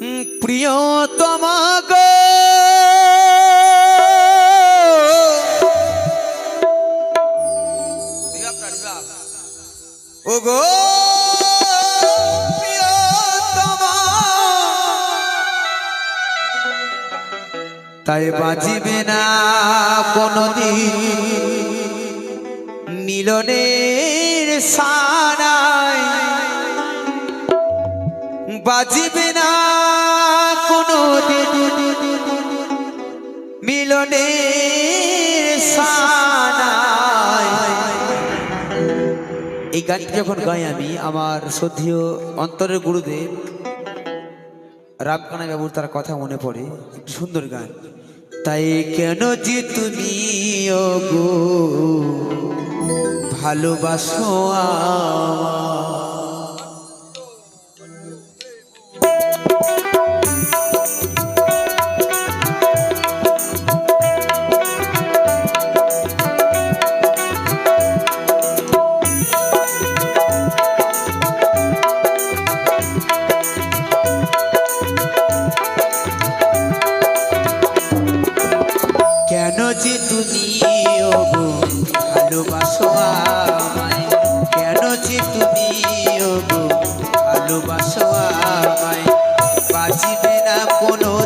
প্রিয় তোমাকে ও গো তাই বাজিবে না কোনদিন মিলনের সানায় বাজিবে না এই গানটি যখন গাই আমি, আমার শ্রদ্ধেয় অন্তরের গুরুদেব রামকানা বাবুর তার কথা মনে পড়ে। সুন্দর গান। তাই কেন যে তুমি ভালোবাসো আমায়?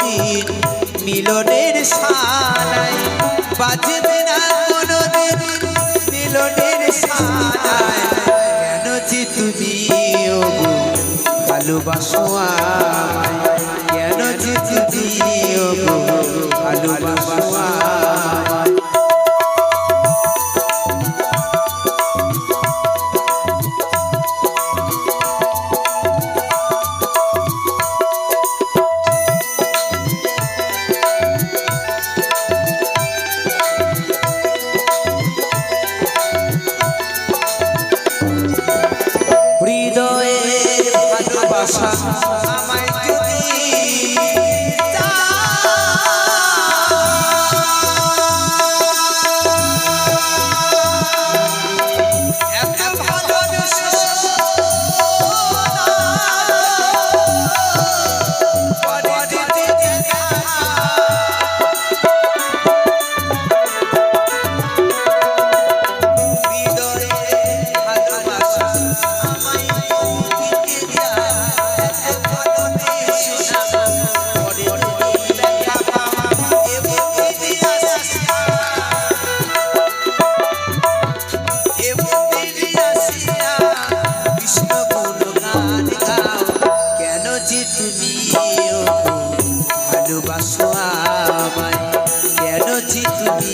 দিন মিলনের সানাই বাজবে না কোনো মিলনের সানাই কেন যে তুমি ভালোবাসো আমায় ভালোবাসা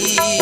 You.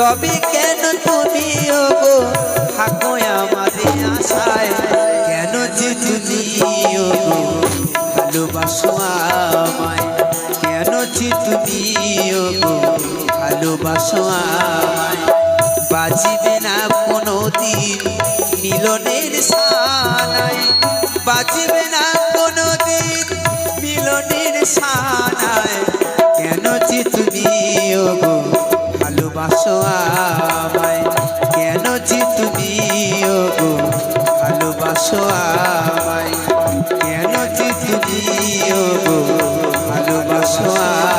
তবে কেন তুমি ওগো? থাকো আমাদের আশায়। কেন যে তুমি ওগো? ভালোবাসো আমায়। কেন যে তুমি ওগো? ভালোবাসো আমায়। বাজিবে না কোনো দিন মিলনের সানায় বাজিবে না কোনো দিন মিলনের সানায় কেন যে তুমি ওগো? ভালোবাসো আমায়। কেন যে তুমি গো? ভালোবাসো আমায়। কেন যে তুমি গো? ভালোবাসো আমায়